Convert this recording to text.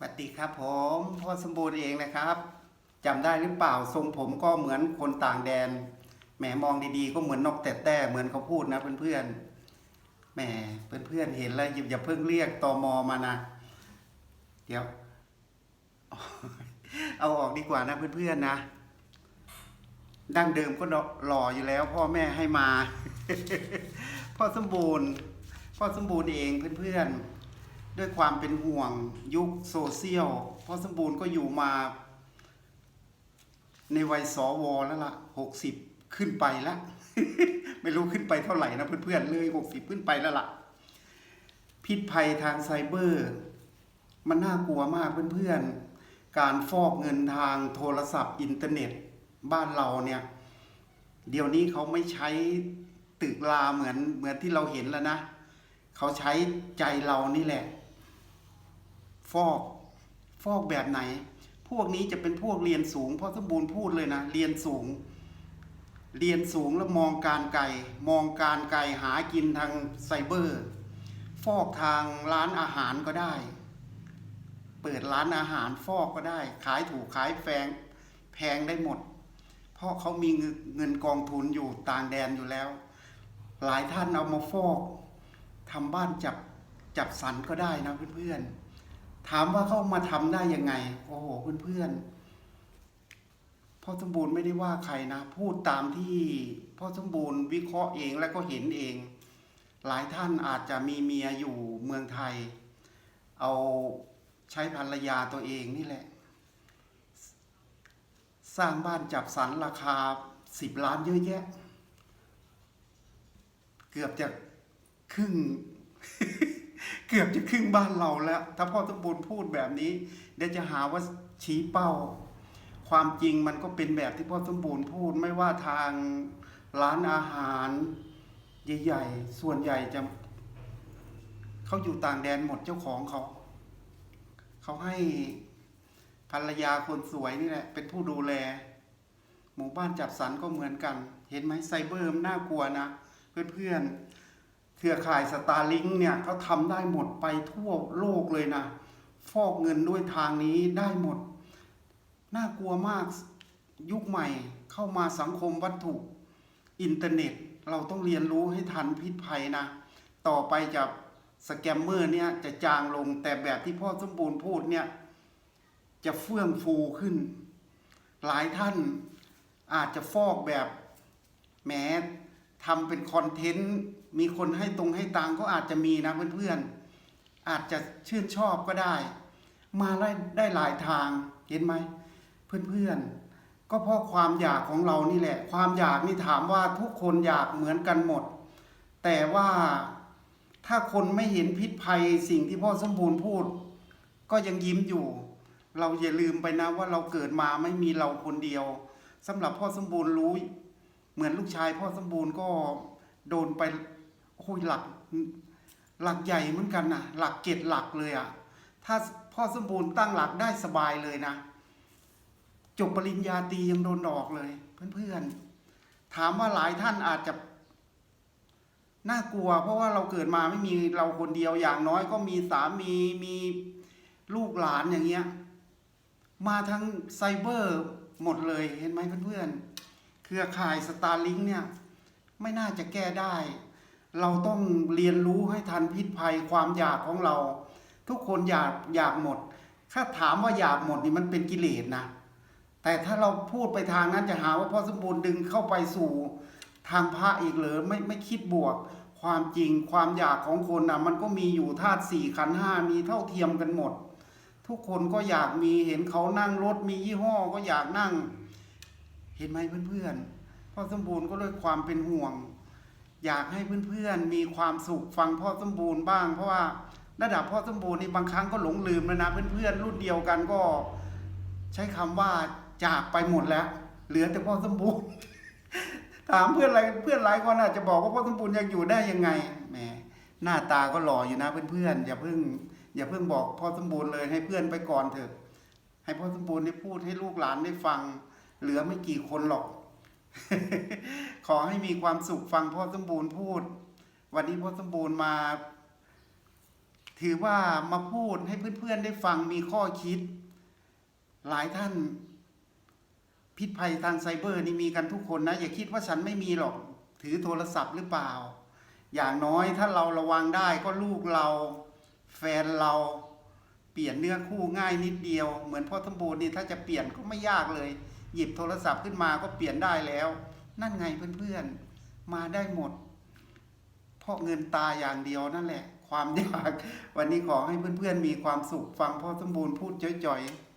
สวัสดีครับผมพ่อสมบูรณ์เองนะครับจำได้หรือเปล่าทรงผมก็เหมือนคนต่างแดนแหมมองดีๆ ก็เหมือนนกแต่แต่เหมือนเขาพูดนะเพื่อนๆแหมเพื่อนๆเห็นแล้วอย่าอย่าเพิ่งเรียกตอมอมานะ เดี๋ยว เอาออกดีกว่านะเพื่อนๆนะดั้งเดิมก็หล่ออยู่แล้ว พ่อแม่ให้มา พ่อสมบูรณ์ พ่อสมบูรณ์เองเพื่อนๆ ด้วยความเป็นห่วงยุคโซเชียลพ่อสมบูรณ์ก็อยู่มา ในวัยสวแล้วล่ะหกสิบขึ้นไปแล้วไม่รู้ขึ้นไปเท่าไหร่นะเพื่อนๆเลยหกสิบขึ้นไปแล้วล่ะ พิษภัยทางไซเบอร์ มันน่ากลัวมากเพื่อนๆ การฟอกเงินทางโทรศัพท์อินเทอร์เน็ตบ้านเราเนี่ย เดี๋ยวนี้เขาไม่ใช้ตึกลาเหมือนเหมือนที่เราเห็นแล้วนะ เขาใช้ใจเรานี่แหละ ฟอกฟอกแบบไหน พวกนี้จะเป็นพวกเรียนสูงเพราะสมบูรณ์พูดเลยนะ เรียนสูง เรียนสูงแล้วมองการไกลมองการไกลหากินทางไซเบอร์ ฟอกทางร้านอาหารก็ได้ เปิดร้านอาหารฟอกก็ได้ ขายถูกขายแพงแพงได้หมด เพราะเขามีเงินกองทุนอยู่ต่างแดนอยู่แล้ว หลายท่านเอามาฟอกทำบ้านจับจับสันก็ได้นะเพื่อนๆ ถามว่าเขามาทำได้ยังไง โอ้โหเพื่อนๆพ่อสมบูรณ์ไม่ได้ว่าใครนะ พูดตามที่พ่อสมบูรณ์วิเคราะห์เองและก็เห็นเอง หลายท่านอาจจะมีเมียอยู่เมืองไทย เอาใช้ภรรยาตัวเองนี่แหละ สร้างบ้านจับสรรราคาสิบล้านเยอะแยะ เกือบจะครึ่ง เกือบจะครึ่งบ้านเราแล้ว ถ้าพ่อสมบูรณ์พูดแบบนี้ เดี๋ยวจะหาว่าชี้เป้า ความจริงมันก็เป็นแบบที่พ่อสมบูรณ์พูดไม่ว่าทางร้านอาหารใหญ่ๆ ส่วนใหญ่จะเขาอยู่ต่างแดนหมดเจ้าของเขาเขาให้ภรรยาคนสวยนี่แหละ เป็นผู้ดูแล หมู่บ้านจับสรรก็เหมือนกัน เห็นไหมไซเบอร์มันน่ากลัวนะ เพื่อนๆ เครือข่ายสตาร์ลิงเนี่ยเขาทำได้หมดไปทั่วโลกเลยนะ ฟอกเงินด้วยทางนี้ได้หมด น่ากลัวมากยุคใหม่เข้ามาสังคมวัตถุอินเทอร์เน็ต เราต้องเรียนรู้ให้ทันพิษภัยนะ ต่อไปจะสแกมเมอร์เนี่ยจะจางลงแต่แบบที่พ่อสมบูรณ์พูดเนี่ย จะเฟื่องฟูขึ้น หลายท่านอาจจะฟอกแบบแหมทำเป็นคอนเทนต์ มีคนให้ตรงให้ตังก็อาจจะมีนะเพื่อนๆ อาจจะชื่นชอบก็ได้ มาได้ได้หลายทางเห็นไหมเพื่อนๆ ก็เพราะความอยากของเรานี่แหละ ความอยากนี่ถามว่าทุกคนอยากเหมือนกันหมด แต่ว่าถ้าคนไม่เห็นพิษภัยสิ่งที่พ่อสมบูรณ์พูด ก็ยังยิ้มอยู่ เราอย่าลืมไปนะว่าเราเกิดมาไม่มีเราคนเดียวสำหรับพ่อสมบูรณ์รู้ เหมือนลูกชายพ่อสมบูรณ์ก็โดนไป โอ้ยหลักหลักใหญ่เหมือนกันนะหลักเจ็ดหลักเลยอะ่ะ ถ้าพ่อสมบูรณ์ตั้งหลักได้สบายเลยนะ จบปริญญาตรียังโดนดอกเลย เพื่อนๆ ถามว่าหลายท่านอาจจะน่ากลัว เพราะว่าเราเกิดมาไม่มีเราคนเดียวอย่างน้อยก็มีสามีมีลูกหลานอย่างเงี้ย มาทั้งไซเบอร์หมดเลยเห็นไหมเพื่อนๆ เครือข่ายสตาร์ลิงเนี่ย ไม่น่าจะแก้ได้ เราต้องเรียนรู้ให้ทันพิษภัยความอยากของเรา ทุกคนอยากอยากหมด ถ้าถามว่าอยากหมดนี่มันเป็นกิเลสนะ แต่ถ้าเราพูดไปทางนั้นจะหาว่าพ่อสมบูรณ์ดึงเข้าไปสู่ทางพระอีกเหรอไม่ไม่คิดบวก ความจริงความอยากของคนนะมันก็มีอยู่ธาตุสี่ขันห้ามีเท่าเทียมกันหมด ทุกคนก็อยากมีเห็นเขานั่งรถมียี่ห้อก็อยากนั่ง เห็นไหมเพื่อนๆพ่อสมบูรณ์ก็ด้วยความเป็นห่วง อยากให้เพื่อนๆมีความสุขฟังพ่อสมบูรณ์บ้าง เพราะว่าระดับพ่อสมบูรณ์นี่บางครั้งก็หลงลืมแล้วนะเพื่อนๆรุ่นเดียวกันก็ ใช้คำว่าจากไปหมดแล้ว เหลือแต่พ่อสมบูรณ์ ถามเพื่อนอะไรเพื่อนหลายคนอาจจะบอกว่าพ่อสมบูรณ์ยังอยู่ได้ยังไงแหมหน้าตาก็หล่ออยู่นะเพื่อนๆอย่าเพิ่ง อย่าเพิ่งบอกพ่อสมบูรณ์เลยให้เพื่อนไปก่อนเถอะ ให้พ่อสมบูรณ์ได้พูดให้ลูกหลานได้ฟัง เหลือไม่กี่คนหรอก ขอให้มีความสุขฟังพ่อสมบูรณ์พูด วันนี้พ่อสมบูรณ์มา ถือว่ามาพูดให้เพื่อนๆได้ฟังมีข้อคิด หลายท่าน พิษภัยทางไซเบอร์นี่มีกันทุกคนนะ อย่าคิดว่าฉันไม่มีหรอก ถือโทรศัพท์หรือเปล่า อย่างน้อยถ้าเราระวังได้ก็ลูกเรา แฟนเราเปลี่ยนเนื้อคู่ง่ายนิดเดียว เหมือนพ่อสมบูรณ์นี่ถ้าจะเปลี่ยนก็ไม่ยากเลย หยิบโทรศัพท์ขึ้นมาก็เปลี่ยนได้แล้ว นั่นไงเพื่อนๆ มาได้หมด เพราะเงินตาอย่างเดียวนั่นแหละ ความอยาก วันนี้ขอให้เพื่อนๆ มีความสุขฟังพ่อสมบูรณ์พูดจ่อยๆ